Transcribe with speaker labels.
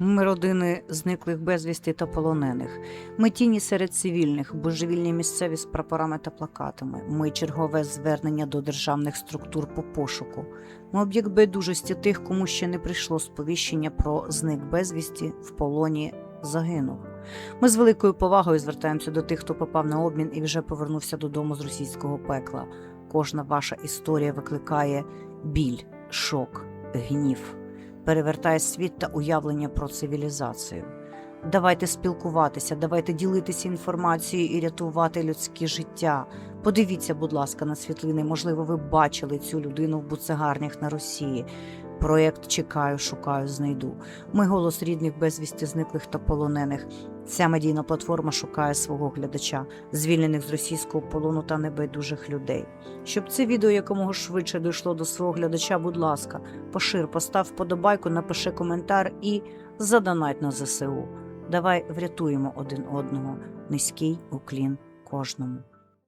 Speaker 1: Ми родини зниклих безвісти та полонених. Ми тіні серед цивільних, божевільні місцеві з прапорами та плакатами. Ми чергове звернення до державних структур по пошуку. Ми об'єкт байдужості тих, кому ще не прийшло сповіщення про зник безвісті в полоні загинув. Ми з великою повагою звертаємося до тих, хто попав на обмін і вже повернувся додому з російського пекла. Кожна ваша історія викликає біль, шок, гнів перевертає світ та уявлення про цивілізацію. Давайте спілкуватися, давайте ділитися інформацією і рятувати людське життя. Подивіться, будь ласка, на світлини. Можливо, ви бачили цю людину в буцегарнях на Росії. Проєкт Чекаю, шукаю, знайду. Ми голос рідних безвісті зниклих та полонених. Ця медійна платформа шукає свого глядача, звільнених з російського полону та небайдужих людей. Щоб це відео якомога швидше дійшло до свого глядача, будь ласка, пошир, постав вподобайку, напиши коментар і задонать на ЗСУ. Давай врятуємо один одного. Низький уклін кожному.